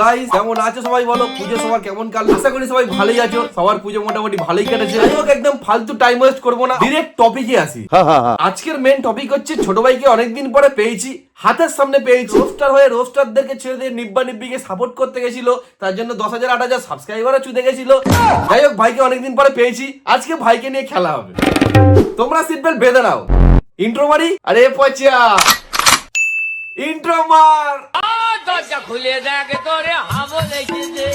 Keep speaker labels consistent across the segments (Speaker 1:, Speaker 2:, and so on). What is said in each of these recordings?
Speaker 1: Guys কেমন আছো সবাই বলো? পুজো সবার কেমন কাল? আশা করি সবাই ভালোই আছো। সবার পুজো মোটামুটি ভালোই কেটেছে। যাই হোক একদম ফালতু টাইম ওয়েস্ট করব না। ডিরেক্ট টপিকে আসি। আজকের মেন টপিক হচ্ছে ছোট ভাইকে অনেকদিন পরে পেয়েছি। হাতের সামনে পেয়েছি। রোস্টার হয়ে রোস্টারদেরকে ছেড়ে দিয়ে নিব্বা নিব্বিকে সাপোর্ট করতে গেছিল। তার জন্য দশ হাজার আট হাজার সাবস্ক্রাইবারও চুদে গেছিল। যাই হোক ভাইকে অনেকদিন পরে পেয়েছি। আজকে ভাইকে নিয়ে খেলা হবে। তোমরা সিট বেল্ট বেঁধে নাও। ইন্ট্রো মারি? আরে পচা! ইন্ট্রো মার!
Speaker 2: খুলে দেখ তোরে হাবো লেগেছে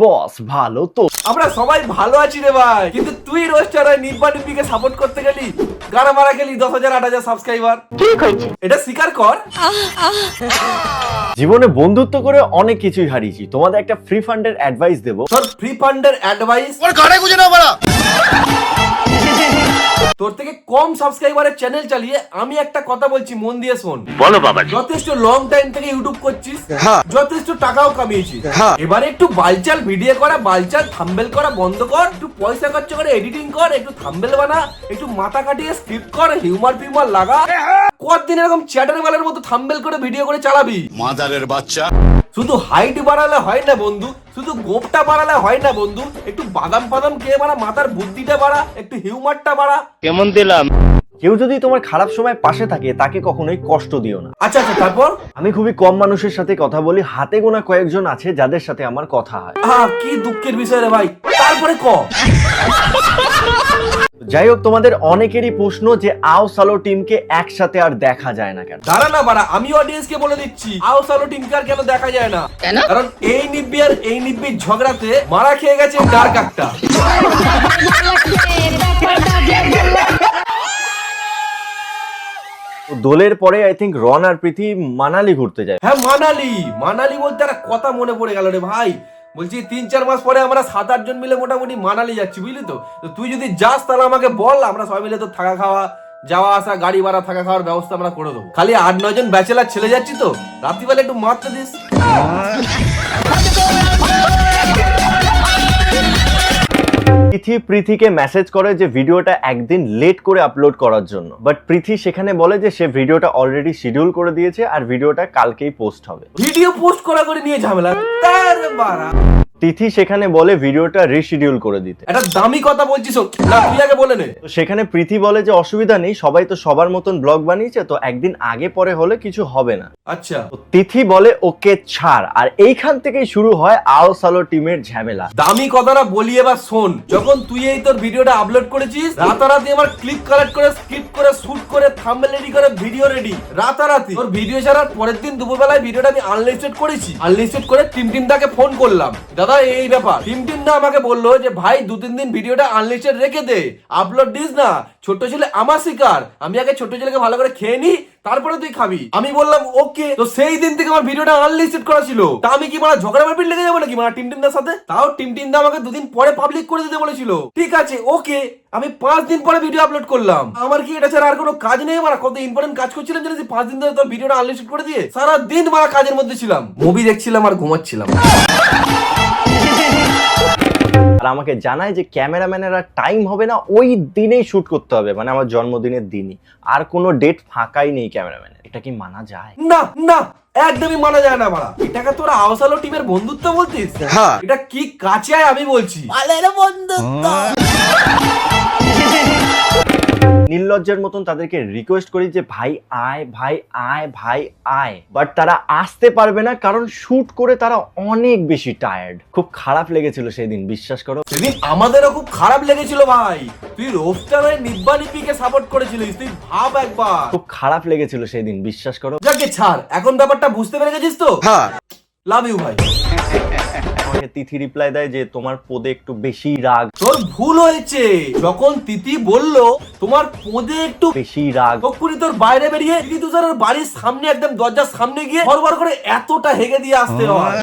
Speaker 3: বস ভালো তো।
Speaker 1: আমরা সবাই ভালো আছি রে ভাই কিন্তু তুই রোস্টার হয়ে নিব্বা নিব্বিকে সাপোর্ট করতে গেলি গানা মারা গেলি দশ হাজার আট হাজার সাবস্ক্রাইবার ঠিক হয়েছে। এটা স্বীকার কর।
Speaker 3: জীবনে বন্ধুত্ব করে অনেক কিছুই হারিয়েছি। তোমাদের একটা ফ্রি ফান্ডের অ্যাডভাইস দেবো।
Speaker 1: তোর ফ্রি ফান্ডের অ্যাডভাইস তোর থেকে কম সাবস্ক্রাইবারের চ্যানেল চালিয়ে আমি একটা কথা বলছি মন দিয়ে শোন।
Speaker 3: বলো বাবা
Speaker 1: যথেষ্ট লং টাইম থেকে ইউটিউব করছিস যথেষ্ট টাকাও কামিয়েছিস। এবারে একটু বালচাল ভিডিও করা বালচাল থাম্বেল করা বন্ধ কর একটু পয়সা খরচ করে এডিটিং কর একটু থাম্বেল বানা একটু মাথা কাটিয়ে স্ক্রিপ্ট কর হিউমার ফিউমার লাগা। কতদিন এরকম চ্যাটার বেলার মতো থাম্বেল করে ভিডিও করে চালাবি?
Speaker 4: মাদারের বাচ্চা।
Speaker 1: শুধু হাইট বাড়ালে হয় না বন্ধু শুধু গোপটা বাড়ালে হয় না বন্ধু একটু বাদাম ফাদাম খেয়ে বাড়া মাথার বুদ্ধিটা বাড়া একটু হিউমারটা বাড়া। কেমন দিলাম?
Speaker 3: কেউ যদি তোমার খারাপ সময় পাশে থাকে তাকে কখনোই কষ্ট দিও না।
Speaker 1: আচ্ছা আচ্ছা তারপর?
Speaker 3: আমি খুবই কম মানুষের সাথে কথা বলি হাতে গোনা কয়েকজন আছে যাদের সাথে আমার কথা হয়।
Speaker 1: আহ কি দুঃখের বিষয় রে ভাই। তারপরে ক?
Speaker 3: যাই হোক তোমাদের অনেকেরই প্রশ্ন যে আও সালো টিমকে একসাথে আর দেখা যায় না কেন?
Speaker 1: দাঁড়া না বাড়া আমি অডিয়েন্সকে বলে দিচ্ছি। আও সালো টিমকে আর কেন দেখা যায় না? কেন? কারণ এই নিব্বি আর এই নিব্বির ঝগড়াতে মারা খেয়ে গেছে ডার্ক একটা।
Speaker 3: দোলের পরে আই থিঙ্ক রন আর প্রীতি মানালি ঘুরতে যায়।
Speaker 1: হ্যাঁ মানালি। মানালি বলতে একটা কথা মনে পড়ে গেল রে ভাই। বলছি, তিন, চার মাস পরে আমরা সাত আটজন মিলে মোটামুটি মানালি যাচ্ছি, বুঝলি তো? তুই যদি যাস, তাহলে আমাকে বল, আমরা সবাই মিলে তো থাকা খাওয়া, যাওয়া আসা, গাড়ি ভাড়া, থাকা খাওয়ার ব্যবস্থা আমরা করে দেবো। খালি আট, নয় জন ব্যাচেলার ছেলে যাচ্ছি তো? রাত্রিবেলা একটু মারতে দিস।
Speaker 3: পৃথি, পৃথিকে মেসেজ করে যে ভিডিওটা একদিন লেট করে আপলোড করার জন্য। বাট পৃথি সেখানে বলে যে সে ভিডিওটা অলরেডি শিডিউল করে দিয়েছে আর ভিডিওটা কালকেই পোস্ট হবে।
Speaker 1: ভিডিও পোস্ট করা করে নিয়ে ঝামেলা।
Speaker 3: তিথি সেখানে বলে ভিডিওটা রিশিডিউল করে দিতে।
Speaker 1: একটা দামি কথা বলছিস না তুই আগে বলে নে।
Speaker 3: তো সেখানে প্রীতি বলে যে অসুবিধা নেই সবাই তো সবার মতন ব্লগ বানিয়েছে তো একদিন আগে পরে হলে কিছু হবে না।
Speaker 1: আচ্ছা।
Speaker 3: তো তিথি বলে ওকে ছাড়। আর এইখান থেকেই শুরু হয় আও সালো টিমের ঝামেলা।
Speaker 1: দামি কথাটা বলি এবার শোন। যখন তুই এই তোর ভিডিওটা আপলোড করেছিস রাতারাতি আমার ক্লিপ কালেক্ট করে স্ক্রিপ্ট করে শুট করে থাম্বনেল রেডি করে ভিডিও রেডি রাতারাতি। তোর ভিডিও ছাড়ার পরের দিন দুপুরবেলায় ভিডিওটা আমি আনলিস্টেড করেছি। আনলিস্টেড করে টিম টিম দাকে ফোন করলাম। দাদা, এই ব্যাপার। টিম টিম দা আমাকে বলল যে, ভাই, দু তিন দিন ভিডিওটা আনলিস্টেড রেখে দে। আপলোড দিস না। ছোট ছেলে আমার শিকার। আমি আগে ছোট ছেলেকে ভালো করে খেয়ে নি, তারপরে তুই খাবি। আমি বললাম, ওকে। তো সেই দিন থেকে আমার ভিডিওটা আনলিস্টেড করা ছিল। তা আমি কি মানে ঝগড়া মারপিট লেগে যাব নাকি মানে টিম টিম দার সাথে? তাও টিম টিম দা আমাকে দুদিন পরে পাবলিক করে দিতে বলেছিল। ঠিক আছে, ওকে। আমি পাঁচ দিন পরে ভিডিও আপলোড করলাম। আমার কি এটা ছাড়া আর কোনো কাজ নেই আমার কত ইম্পর্টেন্ট কাজ করছিলাম জানিস? পাঁচ দিন ধরে তোর ভিডিওটা আনলিস্টেড করে দিয়ে সারা দিন মারা কাজের মধ্যে ছিলাম। মুভি দেখছিলাম আর ঘুমাচ্ছিলাম।
Speaker 3: আর আমাকে জানায় যে ক্যামেরাম্যানের আর টাইম হবে না ওই দিনেই শুট করতে হবে মানে আমার জন্মদিনের দিনই। আর কোনো ডেট ফাঁকাই নেই ক্যামেরাম্যানের। এটা কি মানা যায়?
Speaker 1: না না একদমই মানা যায় না মারা। এটাকে তোরা আওসালো টিমের বন্ধুত্ব বলতিস? এটা কি কাছে আমি বলছি।
Speaker 3: নির্লজ্জের মতন তাদেরকে রিকোয়েস্ট করি যে ভাই আয় ভাই আয় ভাই আয়। বাট তারা আসতে পারবে না কারণ শুট করে তারা অনেক বেশি টায়ার্ড খুব খারাপ লেগেছিল সেই দিন বিশ্বাস করো।
Speaker 1: সেদিন আমাদেরও খুব খারাপ লেগেছিল ভাই। তুই রোস্টার হয়ে নিব্বা সাপোর্ট করেছিলিস তুই ভাব একবার।
Speaker 3: খুব খারাপ লেগেছিল সেই দিন বিশ্বাস করো।
Speaker 1: যাকে ছাড় এখন ব্যাপারটা বুঝতে পেরে গেছিস তো? হ্যাঁ। লাভ ইউ ভাই।
Speaker 3: তিথি রিপ্লাই দেয় যে তোমার পদে একটু বেশি রাগ।
Speaker 1: তোর ভুল হয়েছে। যখন তিথি বলল তোমার পদে একটু
Speaker 3: বেশি রাগ।
Speaker 1: তখনই তোর বাইরে বেরিয়ে দিদি তুষারের বাড়ির সামনে একদম দরজার সামনে গিয়ে বরবার করে এতটা হেগে দিয়ে আসতে হয়।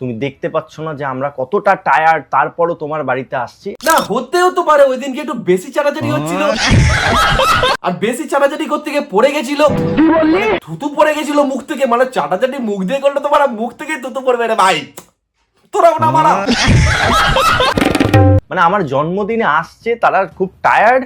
Speaker 3: তুমি দেখতে পাচ্ছ না যে আমরা কতটা টায়ার্ড তারপরও তোমার বাড়িতে আসছি।
Speaker 1: না হতেও তো পারে ওই দিনকে একটু বেশি চাটাচাটি হচ্ছিল। আর বেশি চাটাচাটি করতে গিয়ে পড়ে গেছিল। থুতু পড়ে গেছিল মুখ থেকে মানে চাটাচাটি মুখ দিয়ে করলে তোমার মুখ থেকে থুতু পড়বে রে ভাই। তোরা ওটা মারা।
Speaker 3: মানে আমার জন্মদিনে আসছে তারা খুব টায়ার্ড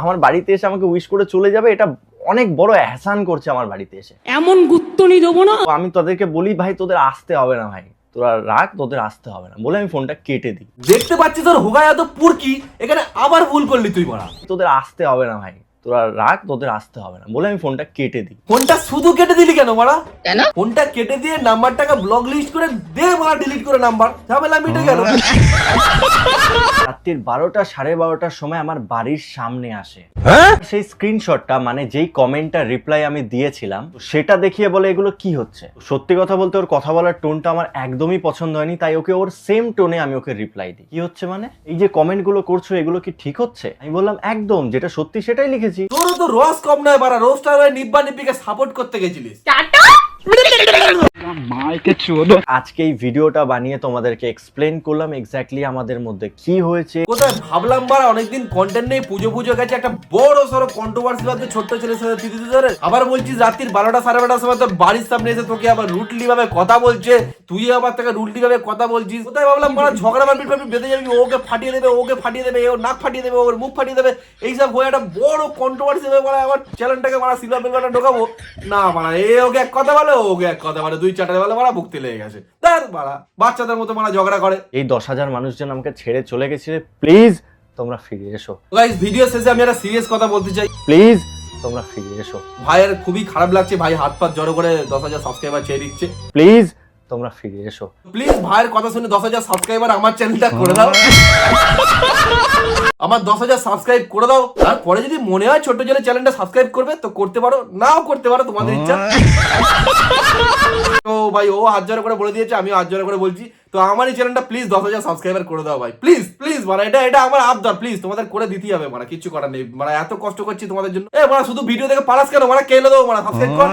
Speaker 3: আমার বাড়িতে এসে আমাকে উইশ করে চলে যাবে এটা অনেক বড় এহসান করছে আমার বাড়িতে এসে।
Speaker 4: এমন গুত্তনি দেবো না।
Speaker 3: আমি তাদেরকে বলি ভাই তোদের আসতে হবে না ভাই। তোরা রাখ তোদের আসতে হবে না। বলে আমি ফোনটা কেটে দিই।
Speaker 1: দেখতে পাচ্ছি তোর হুগায় এত পুরকি এখানে আবার ভুল করলি তুই বড়া।
Speaker 3: তোদের আসতে হবে না ভাই। তোরা রাখ তোদের আসতে হবে না। বলে আমি ফোনটা কেটে দিই।
Speaker 1: ফোনটা শুধু কেটে দিলি কেন মারা? কেন? ফোনটা কেটে দিয়ে নাম্বারটাকে ব্লক লিস্ট করে দে মারা ডিলিট করে নাম্বার। ঝামেলা মিটে গেল।
Speaker 3: রাত্রির বারোটা সাড়ে বারোটার সময় আমার বাড়ির সামনে আসে। সেই স্ক্রিনশটটা মানে যেই কমেন্টটা রিপ্লাই আমি দিয়েছিলাম সেটা দেখিয়ে বলে এগুলো কি হচ্ছে? সত্যি কথা বলতে ওর কথা বলার টোনটা আমার একদমই পছন্দ হয়নি তাই ওকে ওর সেম টোনে আমি ওকে রিপ্লাই দিই। কি হচ্ছে মানে? এই যে কমেন্টগুলো করছ এগুলো কি ঠিক হচ্ছে? আমি বললাম একদম যেটা সত্যি সেটাই লিখেছি।
Speaker 1: তোরও তো রস কম নয় বারা রোস্টার হয়ে নিব্বা নিব্বিকে সাপোর্ট করতে গেছিলিস।
Speaker 3: আজকে এই ভিডিওটা বানিয়ে তোমাদেরকে এক্সপ্লেন করলাম এক্স্যাক্টলি আমাদের মধ্যে কি হয়েছে।
Speaker 1: কোথায় ভাবলাম বারা অনেকদিন কন্টেন্ট নেই পুজো পুজো গেছে একটা বড় সড়ো কন্ট্রোভার্সি বাদে ছোট্ট ছেলের সাথে তিথি ধরে আবার বলছিস রাত্রির বারোটা সাড়ে বারোটার সময় তোর বাড়ির সামনে এসে তোকে আবার রুটলি ভাবে কথা বলছে তুই আবার তাকে রুটলি ভাবে কথা বলছিস। কোথায় ভাবলাম বারা ঝগড়া মারপিট ফারপিট বেঁধে যাবি ওকে ফাটিয়ে দেবে ওকে ফাটিয়ে দেবে ও নাক ফাটিয়ে দেবে ওর মুখ ফাটিয়ে দেবে এইসব হয়ে একটা বড় কন্ট্রোভার্সি হবে মানে আমার চ্যানেলটাকে মারা সিলভার বেলবাটা ঢোকাবো। না মারা এ ওকে এক কথা বলে ওকে এক কথা বলে দুই চারটে বলে মারা ভুক্তি লেগে গেছে। তার মারা বাচ্চাদের মতো মারা ঝগড়া করে।
Speaker 3: এই দশ হাজার মানুষজন আমাকে ছেড়ে চলে গেছিলে প্লিজ তোমরা ফিরে এসো।
Speaker 1: গাইস ভিডিও শেষে আমি একটা সিরিয়াস কথা বলতে চাই।
Speaker 3: প্লিজ তোমরা ফিরে এসো।
Speaker 1: ভাইয়ের খুবই খারাপ লাগছে ভাই হাত পাত জড়ো করে দশ হাজার সাবস্ক্রাইবার ছেড়ে দিচ্ছে।
Speaker 3: প্লিজ তোমরা ফিরে এসো।
Speaker 1: প্লিজ ভাইয়ের কথা শুনে দশ হাজার সাবস্ক্রাইবার আমার চ্যানেলটা করে দাও। আমার দশ হাজার সাবস্ক্রাইব করে দাও। তারপরে যদি মনে হয় ছোট্ট ছেলে চ্যানেলটা সাবস্ক্রাইব করবে, তো করতে পারো। নাও করতে পারো, তোমাদের ইচ্ছা। তো ভাই, ও হাত জোড়া করে বলে দিয়েছে আমি হাত জোড়া করে বলছি। তো আমার এই চ্যানেলটা প্লিজ দশ হাজার সাবস্ক্রাইবার করে দাও ভাই। প্লিজ প্লিজ মানে এটা এটা আমার আবদার। প্লিজ তোমাদের করে দিতেই হবে মানে কিছু করার নেই। মানে এত কষ্ট করছি তোমাদের জন্য। এ মানে শুধু ভিডিও দেখে পারাস কেন? মানে কে দেবো মানে সাবস্ক্রাইব কর।